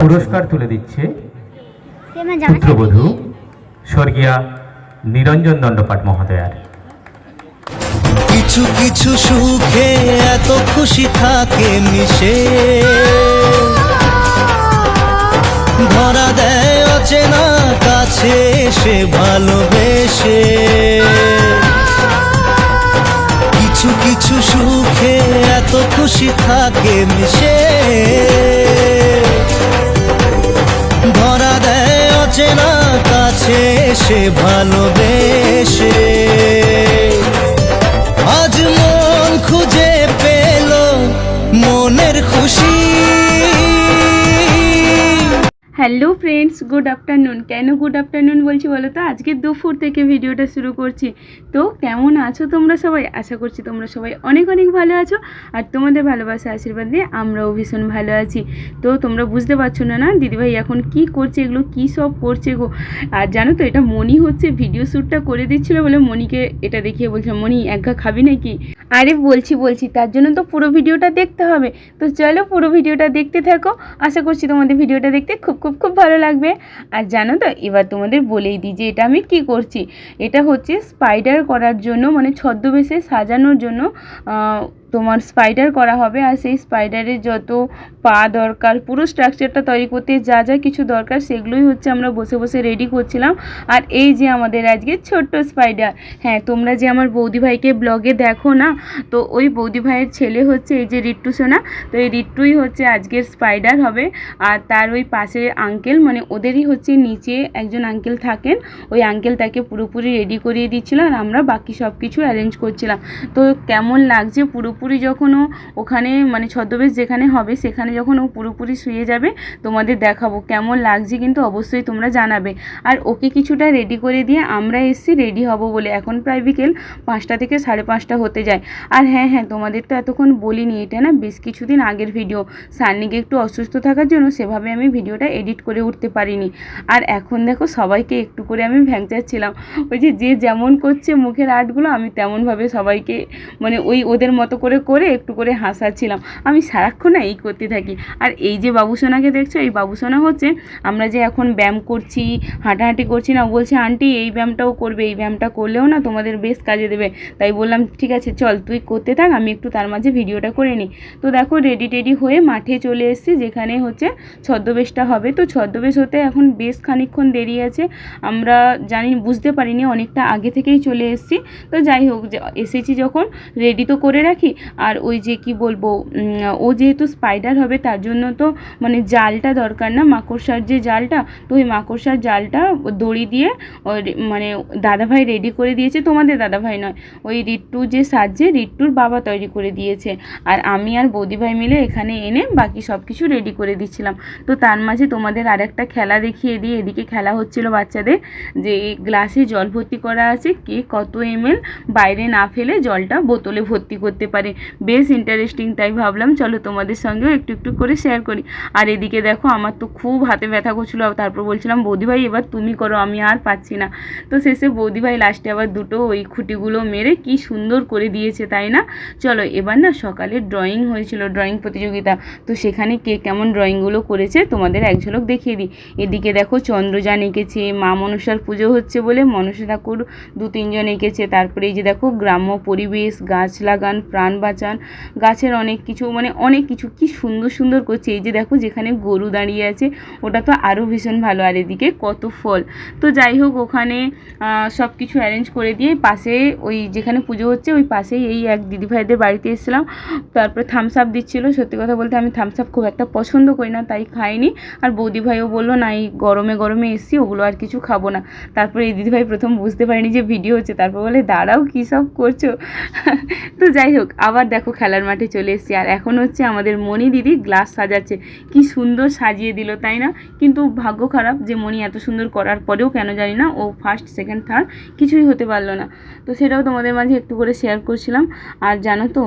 পুরস্কার তুলে দিচ্ছে পুত্রবধূ স্বর্গীয়া নিরঞ্জন দণ্ডপাঠ মহোদয়ার। কিছু কিছু সুখে এত খুশি থাকে মিশে। ধরা দেয় অচেনা কাছে সে ভালোবেসে। কিছু কিছু সুখে এত খুশি থাকে মিশে। সে ভালোবেসে আজ মন খুঁজে পেল মনের খুশি। Hello friends, good afternoon. কেন গুড আফটারনুন বলছি বলো তো? আজকে দুপুর থেকে ভিডিওটা শুরু করছি। তো কেমন আছো তোমরা সবাই? আশা করছি তোমরা সবাই অনেক অনেক ভালো আছো। আর তোমাদের ভালোবাসা আশীর্বাদ দিয়ে আমরাও ভীষণ ভালো আছি। তো তোমরা বুঝতে পারছ না না? দিদিভাই এখন কি করছে, এগুলো কি সব করছে গো? আর জানো তো, এটা মনি হচ্ছে ভিডিও শ্যুটটা করে দিচ্ছিল বলে মনিকে এটা দেখিয়ে বলছে মনি একা খাবি নাকি? আরে বলছি বলছি, তার জন্য তো পুরো ভিডিওটা দেখতে হবে। তো চলো পুরো ভিডিওটা দেখতে থাকো। আশা করছি তোমাদের ভিডিওটা দেখতে খুব খুব খুব খুব ভালো লাগবে। আর জানো তো, এবার তোমাদের বলেই দিই যে এটা আমি কি করছি? এটা হচ্ছে স্পাইডার করার জন্য মানে ছদ্মবেশে সাজানোর জন্য তোমার স্পাইডার করা হবে। আর সেই স্পাইডারের যত পা দরকার, পুরো স্ট্রাকচারটা তৈরি করতে যা যা কিছু দরকার, সেগুলোই হচ্ছে আমরা বসে বসে রেডি করছিলাম। আর এই যে আমাদের আজকে ছোট্ট স্পাইডার হ্যাঁ তোমরা যে আমার বৌদি ভাইকে ব্লগে দেখো না, তো ওই বৌদি ভাইয়ের ছেলে হচ্ছে এই যে রিট্টু সোনা, তো এই রিট্টুই হচ্ছে আজকের স্পাইডার হবে। আর তার ওই পাশে আঙ্কেল মানে ওদেরই হচ্ছে নিচে একজন আঙ্কেল থাকেন। ওই আঙ্কেল তাকে পুরোপুরি রেডি করিয়ে দিচ্ছিল আর আমরা বাকি সব কিছু অ্যারেঞ্জ করছিলাম। তো কেমন লাগছে? পুরোপুরি যখন ও ওখানে মানে ছদ্মবেশ যেখানে হবে, সেখানে যখন ও পুরোপুরি শুয়ে যাবে, তোমাদের দেখাবো। কেমন লাগছে কিন্তু অবশ্যই তোমরা জানাবে। আর ওকে কিছুটা রেডি করে দিয়ে আমরা এসছি রেডি হব বলে। এখন প্রায় বিকেল পাঁচটা থেকে সাড়ে পাঁচটা হতে যায়। আর হ্যাঁ হ্যাঁ তোমাদের তো এতক্ষণ বলিনি, এটা না বেশ কিছুদিন আগের ভিডিও সান্নিকে একটু অসুস্থ থাকার জন্য সেভাবে আমি ভিডিওটা এডিট করে উঠতে পারিনি। আর এখন দেখো সবাইকে একটু করে আমি ভ্যাংচাচ্ছিলাম। ওই যে যে যেমন করছে মুখের আর্টগুলো, আমি তেমনভাবে সবাইকে মানে ওই ওদের মতো করে করে একটু করে হাসাচ্ছিলাম। আমি সারাক্ষণ এই করতে থাকি। আর এই যে বাবুসোনাকে দেখছ, এই বাবুসোনা হচ্ছে, আমরা যে এখন ব্যায়াম করছি, হাঁটাহাঁটি করছি না বলছে, আন্টি, এই ব্যায়ামটাও করবে, এই ব্যায়ামটা করলেও না তোমাদের বেশ কাজে দেবে। তাই বললাম, ঠিক আছে, চল, তুই করতে থাক, আমি একটু তার মাঝে ভিডিওটা করে নিই। তো দেখো রেডি টেডি হয়ে মাঠে চলে এসেছি, যেখানে হচ্ছে ছদ্মবেশটা হবে ছদ্মবেশ হতে এখন বেশ খানিকক্ষণ দেরি আছে। আমরা জানি, বুঝতে পারিনি অনেকটা আগে থেকেই চলে এসেছি। তো যাই হোক এসেছি যখন রেডি তো করে রাখি। আর ওই যে কি বলব ও যেহেতু স্পাইডার হবে, তার জন্য তো মানে জালটা দরকার না। মাকড়সার যে জালটা, তো ওই মাকড়সার জালটা দড়ি দিয়ে মানে দাদাভাই রেডি করে দিয়েছে। তোমাদের দাদাভাই নয়, ওই রিট্টু যে সাজছে, রিট্টুর বাবা তৈরি করে দিয়েছে। আর আমি আর বৌদিভাই মিলে এখানে এনে বাকি সব কিছু রেডি করে দিচ্ছিলাম। তো তার মাঝে তোমাদের আরেকটা খেলা দেখিয়ে দিয়ে এদিকে খেলা হচ্ছিল বাচ্চাদের যে গ্লাসে জল ভর্তি করা আছে। কে কত এমএল বাইরে না ফেলে জলটা বোতলে ভর্তি করতে পারে। বেশ ইন্টারেস্টিং তাই ভাবলাম চলো তোমাদের সঙ্গেও একটু একটু করে শেয়ার করি। আর এদিকে দেখো আমার তো খুব হাতে ব্যথা করছিল। তারপর বলছিলাম বৌদিভাই এবার তুমি করো, আমি আর পাচ্ছি না। তো শেষে বৌদিভাই লাস্টে আবার দুটো ওই খুঁটিগুলো মেরে কি সুন্দর করে দিয়েছে, তাই না? চলো এবার না সকালে ড্রয়িং হয়েছিল ড্রয়িং প্রতিযোগিতা। তো সেখানে কে কেমন ড্রয়িংগুলো করেছে, তোমাদের এক ঝলক দেখিয়ে দিই। এদিকে দেখো চন্দ্রযান এঁকেছে, মা মনসার পুজো হচ্ছে বলে মনসা ঠাকুর দু তিনজন এঁকেছে। তারপরে এই যে দেখো গ্রাম্য পরিবেশ, গাছ লাগান, প্রাণ বাঁচান, গাছের অনেক কিছু মানে অনেক কিছু কি সুন্দর সুন্দর করছে। এই যে দেখো যেখানে গরু দাঁড়িয়ে আছে, ওটা তো আরও ভীষণ ভালো। আর এদিকে কত ফল। তো যাই হোক, ওখানে সব কিছু অ্যারেঞ্জ করে দিয়ে পাশে ওই যেখানে পুজো হচ্ছে, ওই পাশেই এই এক দিদিভাইদের বাড়িতে এসেছিলাম। তারপরে থামস আপ দিচ্ছিল। সত্যি কথা বলতে আমি থামস আপ খুব একটা পছন্দ করি না, তাই খাইনি। আর বৌদি ভাইও বলল, না, এই গরমে গরমে এসছি, ওগুলো আর কিছু খাব না। তারপরে এই দিদিভাই প্রথম বুঝতে পারিনি যে ভিডিও হচ্ছে, তারপর বলে, দাঁড়াও, কী সব করছ? তো যাই হোক, আবার দেখো খেলার মাঠে চলে এসেছি, আর এখন হচ্ছে আমাদের মণি দিদি গ্লাস সাজাচ্ছে। কি সুন্দর সাজিয়ে দিল, তাই না? কিন্তু ভাগ্য খারাপ যে মণি এত সুন্দর করার পরেও, কেন জানি না, ও ফার্স্ট সেকেন্ড থার্ড কিছুই হতে পারল না। তো সেটাও তোমাদের মাঝে একটু করে শেয়ার করছিলাম। আর জানো তো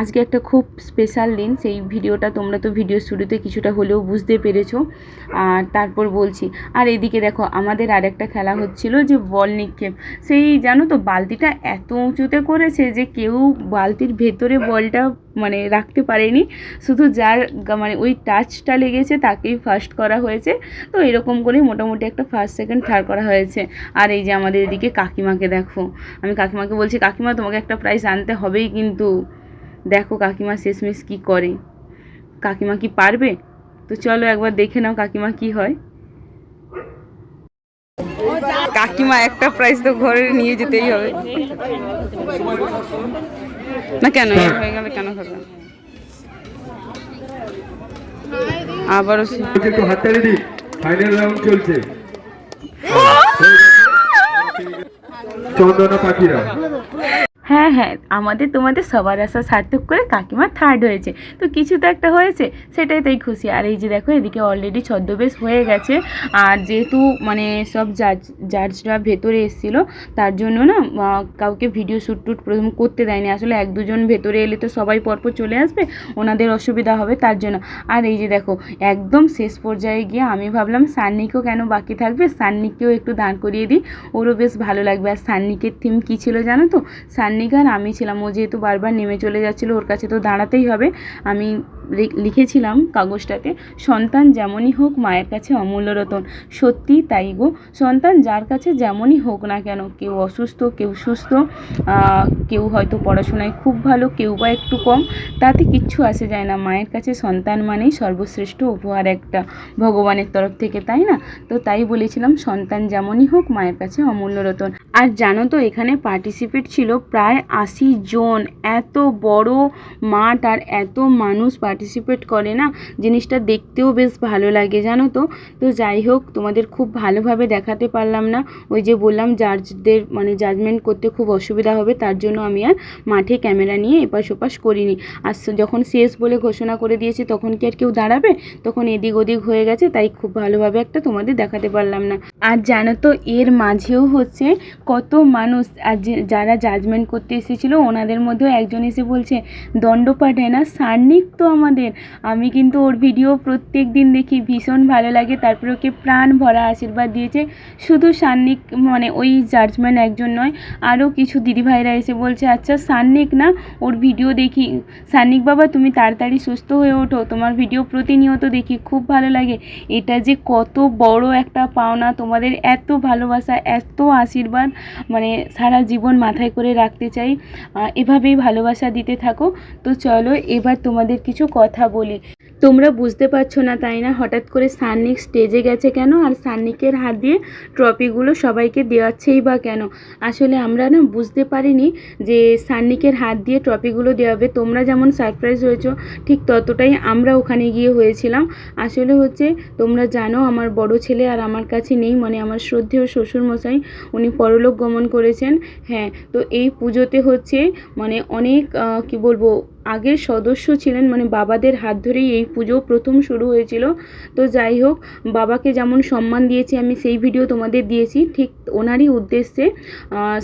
আজকে একটা খুব স্পেশাল দিন, সেই ভিডিওটা তোমরা তো ভিডিও শুরুতে কিছুটা হলেও বুঝতে পেরেছ। আর তারপর বলছি, আর এদিকে দেখো, আমাদের আরেকটা খেলা হচ্ছিল যে বল নিক্ষেপ। সেই জানো তো বালতিটা এত উঁচুতে করেছে যে কেউ বালতির ভেতরে বলটা মানে রাখতে পারেনি। শুধু যার মানে ওই টাচটা লেগেছে তাকেই ফার্স্ট করা হয়েছে। তো এরকম করেই মোটামুটি একটা ফার্স্ট সেকেন্ড থার্ড করা হয়েছে। আর এই যে আমাদের এদিকে কাকিমাকে দেখো। আমি কাকিমাকে বলছি, কাকিমা, তোমাকে একটা প্রাইজ আনতে হবেই কিন্তু। দেখো কাকিমা শেষমেশ কী করে। কাকিমা কি পারবে? তো চলো একবার দেখে নাও কাকিমা কি হয়। কাকিমা একটা প্রাইজ তো ঘরে নিয়ে যেতেই হবে। না কেন হয়ে গেলে কেন হবে? আবারও ফাইনাল রাউন্ড চলছে। চন্দনা পাখিরা। হ্যাঁ হ্যাঁ আমাদের তোমাদের সবার আশা সার্থক করে কাকিমা থার্ড হয়েছে। তো কিছু তো একটা হয়েছে, সেটাই তাই খুশি। আর এই যে দেখো, এদিকে অলরেডি ছদ্মবেশ হয়ে গেছে। আর যেহেতু মানে সব জাজ জাজরা ভেতরে এসেছিল, তার জন্য না কাউকে ভিডিও শ্যুট টুট প্রথম করতে দেয়নি। আসলে এক দুজন ভেতরে এলে তো সবাই পরপর চলে আসবে, ওনাদের অসুবিধা হবে তার জন্য। আর এই যে দেখো, একদম শেষ পর্যায়ে গিয়ে আমি ভাবলাম, সান্নিকেও কেন বাকি থাকবে? সান্নিককেও একটু দাঁড় করিয়ে দিই। ওরও বেশ ভালো লাগবে। আর সান্নিকের থিম কী ছিল জানো তো? সান্নিক আর আমি ছিলাম, ও যেহেতু বারবার নেমে চলে যাচ্ছিল, ওর কাছে তো দাঁড়াতেই হবে। আমি লিখেছিলাম কাগজটাতে সন্তান যেমনই হোক মায়ের কাছে অমূল্য রতন। সত্যি তাই গো, সন্তান যার কাছে যেমনই হোক না কেন, কেউ অসুস্থ, কেউ সুস্থ কেউ হয়তো পড়াশোনায় খুব ভালো, কেউ বা একটু কম, তাতে কিচ্ছু আসে যায় না। মায়ের কাছে সন্তান মানেই সর্বশ্রেষ্ঠ উপহার একটা, ভগবানের তরফ থেকে, তাই না? তো তাই বলেছিলাম, সন্তান যেমনই হোক মায়ের কাছে অমূল্য রতন। আর জানো তো, এখানে পার্টিসিপেট ছিল প্রায় আশি জন। এত বড় মাঠ আর এত মানুষ পার্টিসিপেট করে না, জিনিসটা দেখতেও বেশ ভালো লাগে, জানো তো? তো যাই হোক, তোমাদের খুব ভালোভাবে দেখাতে পারলাম না। ওই যে বললাম জাজদের মানে জাজমেন্ট করতে খুব অসুবিধা হবে, তার জন্য আমি আর মাঠে ক্যামেরা নিয়ে এপাশ ওপাশ করিনি। আর যখন শেষ বলে ঘোষণা করে দিয়েছে, তখন কি আর কেউ দাঁড়াবে? তখন এদিক ওদিক হয়ে গেছে, তাই খুব ভালোভাবে একটা তোমাদের দেখাতে পারলাম না। আর জানো তো, এর মাঝেও হচ্ছে কত মানুষ আর যারা জাজমেন্ট করতে এসেছিল, ওনাদের মধ্যেও একজন এসে বলছে দণ্ডপাঠ হয় না সার্নিক তো আমাদের। আমি কিন্তু ওর ভিডিও প্রত্যেক দিন দেখি, ভীষণ ভালো লাগে। তারপরে ওকে প্রাণ ভরা আশীর্বাদ দিয়েছে। শুধু সান্নিক মানে ওই জাজমেন্ট একজন নয়, আরও কিছু দিদিভাইরা এসে বলছে আচ্ছা সান্নিক না, ওর ভিডিও দেখি। সান্নিক বাবা, তুমি তাড়াতাড়ি সুস্থ হয়ে ওঠো, তোমার ভিডিও প্রতিনিয়ত দেখি, খুব ভালো লাগে। এটা যে কত বড় একটা পাওনা তোমাদের এত ভালোবাসা, এত আশীর্বাদ মানে সারা জীবন মাথায় করে রাখতে চাই। এভাবেই ভালোবাসা দিতে থাকো। তো চলো এবার তোমাদের কিছু কথা বলি। তোমরা বুঝতে পারছ না, তাই না? হঠাৎ করে সান্নিক স্টেজে গেছে কেন? আর সান্নিকের হাত দিয়ে ট্রফিগুলো সবাইকে দেওয়াচ্ছেই বা কেন? আসলে আমরা না বুঝতে পারিনি যে সান্নিকের হাত দিয়ে ট্রফিগুলো দেওয়া হবে তোমরা যেমন সারপ্রাইজ হয়েছো, ঠিক ততটাই আমরা ওখানে গিয়ে হয়েছিলাম। আসলে হচ্ছে, তোমরা জানো আমার বড় ছেলে আর আমার কাছে নেই মানে আমার শ্রদ্ধেয় শ্বশুরমশাই, উনি পরলোক গমন করেছেন। হ্যাঁ তো এই পুজোতে হচ্ছে মানে অনেক কি বলব আগের সদস্য ছিলেন মানে বাবাদের হাত ধরেই এই পুজো প্রথম শুরু হয়েছিল। তো যাই হোক, বাবাকে যেমন সম্মান দিয়েছি, আমি সেই ভিডিও তোমাদের দিয়েছি। ঠিক ওনারই উদ্দেশ্যে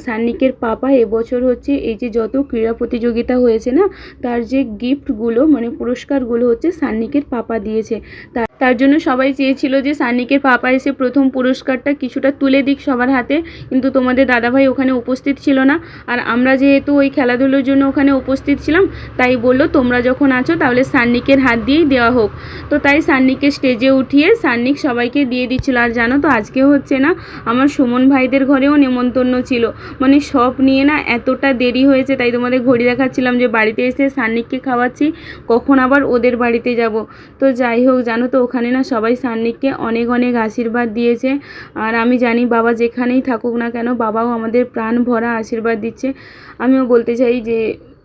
সান্নিকের পাপা এবছর হচ্ছে এই যে যত ক্রীড়া প্রতিযোগিতা হয়েছে না, তার যে গিফটগুলো মানে পুরস্কারগুলো হচ্ছে সান্নিকের পাপা দিয়েছে। তা- তার জন্য সবাই চেয়েছিল যে সান্নিকের পাপা এসে প্রথম পুরস্কারটা কিছুটা তুলে দিক সবার হাতে, কিন্তু তোমাদের দাদাভাই ওখানে উপস্থিত ছিল না। আর আমরা যেহেতু ওই খেলাধুলোর জন্য ওখানে উপস্থিত ছিলাম, তাই বলল, তোমরা যখন আছো তাহলে সান্নিকের হাত দিয়েই দেওয়া হোক। তো তাই সান্নিককে স্টেজে উঠিয়ে সান্নিক সবাইকে দিয়ে দিচ্ছিল। আর জানো তো, আজকে হচ্ছে না, আমার সুমন ভাইদের ঘরেও নেমন্তন্ন ছিল। মানে সব নিয়ে না এতটা দেরি হয়েছে, তাই তোমাদের ঘড়ি দেখাচ্ছিলাম যে বাড়িতে এসে সান্নিককে খাওয়াচ্ছি, কখন আবার ওদের বাড়িতে যাব। তো যাই হোক, জানো তো, ওখানে না সবাই সান্নিককে অনেক অনেক আশীর্বাদ দিয়েছে। আর আমি জানি বাবা যেখানেই থাকুক না কেন, বাবাও আমাদের প্রাণ ভরা আশীর্বাদ দিচ্ছে। আমিও বলতে চাই যে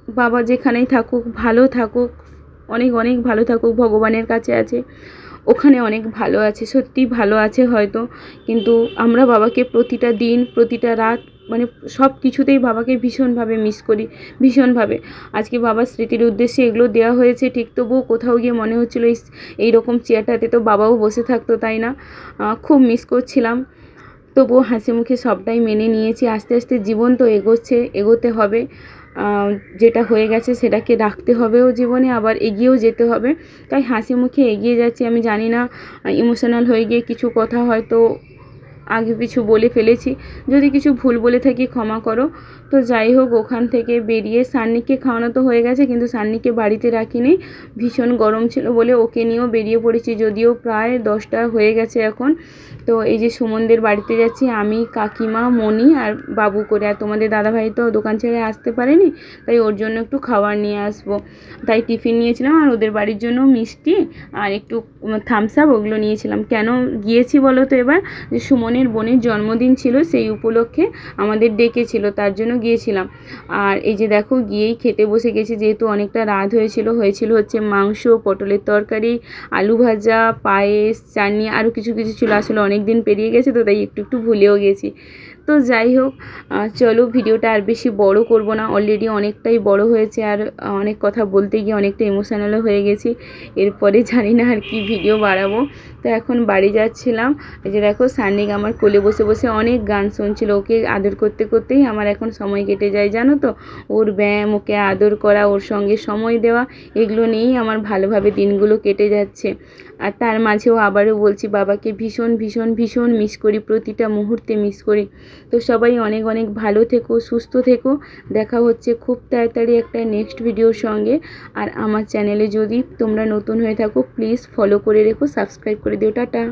বাবা যেখানেই থাকুক, ভালো থাকুক, অনেক অনেক ভালো থাকুক, ভগবানের কাছে আছে। ওখানে অনেক ভালো আছে, সত্যি ভালো আছে হয়তো। কিন্তু আমরা বাবাকে প্রতিটা দিন, প্রতিটা রাত মানে সব কিছুতেই বাবাকে ভীষণভাবে মিস করি, ভীষণভাবে। আজকে বাবার স্মৃতির উদ্দেশ্যে এগুলো দেওয়া হয়েছে, ঠিক তবুও কোথাও গিয়ে মনে হচ্ছিল এই রকম চেয়ারটাতে তো বাবাও বসে থাকতো, তাই না? খুব মিস করছিলাম। তবুও হাসি মুখে সবটাই মেনে নিয়েছি। আস্তে আস্তে জীবন তো এগোচ্ছে, এগোতে হবে। যেটা হয়ে গেছে সেটাকে রাখতে হবেও জীবনে, আবার এগিয়েও যেতে হবে। তাই হাসি মুখে এগিয়ে যাচ্ছি। আমি জানি না ইমোশনাল হয়ে গিয়ে কিছু কথা হয়তো আগে কিছু বলে ফেলেছি। যদি কিছু ভুল বলে থাকি ক্ষমা করো। তো যাই হোক, ওখান থেকে বেরিয়ে সান্নিকে খাওয়ানো তো হয়ে গেছে, কিন্তু সান্নিকে বাড়িতে রাখিনি। ভীষণ গরম ছিল বলে ওকে নিয়েও বেরিয়ে পড়েছি, যদিও প্রায় দশটা হয়ে গেছে এখন। তো এই যে সুমনদের বাড়িতে যাচ্ছি, আমি, কাকিমা, মণি আর বাবু করে। আর তোমাদের দাদাভাই তো দোকান ছেড়ে আসতে পারেনি, তাই ওর জন্য একটু খাবার নিয়ে আসব। তাই টিফিন নিয়েছিলাম আর ওদের বাড়ির জন্য মিষ্টি আর একটু থামস আপ ওগুলো নিয়েছিলাম। কেন গিয়েছি বলো তো এবার? যে সুমনের বোনের জন্মদিন ছিল সেই উপলক্ষে আমাদের ডেকেছিল, তার জন্য গিয়েছিলাম। আর এই যে দেখো, গিয়েই খেতে বসে গেছি, যেহেতু অনেকটা রাত হয়েছিল হয়েছিল হচ্ছে মাংস, পটলের তরকারি, আলু ভাজা, পায়েস, চাটনি আরও কিছু কিছু ছিল। আসলে অনেক দিন পেরিয়ে গেছে তো, তাই একটু একটু ভুলেও গেছি। তো যাই হোক চলো ভিডিওটা আর বেশি বড় করব না। অলরেডি অনেকটাই বড় হয়েছে আর অনেক কথা বলতে গিয়ে অনেকটা ইমোশনালও হয়ে গেছি। এরপরে জানি না আর কি ভিডিও বাড়াবো। তো এখন বাড়ি যাচ্ছিলাম। যে দেখো সানিক আমার কোলে বসে বসে অনেক গান শুনছিল। ওকে আদর করতে করতেই আমার এখন সময় কেটে যায়, জানো তো? ওর ব্যায়াম, ওকে আদর করা, ওর সঙ্গে সময় দেওয়া, এগুলো নিয়েই আমার ভালোভাবে দিনগুলো কেটে যাচ্ছে। আর তার মাঝেও আবারও বলছি, বাবাকে ভীষণ ভীষণ ভীষণ মিস করি, প্রতিটা মুহূর্তে মিস করি। তো সবাই অনেক অনেক ভালো থেকো, সুস্থ থেকো। দেখা হচ্ছে খুব তাড়াতাড়ি একটা নেক্সট ভিডিওর সঙ্গে। আর আমার চ্যানেলে যদি তোমরা নতুন হয়ে থাকো প্লিজ ফলো করে রেখো সাবস্ক্রাইব করে দিও। টাটা।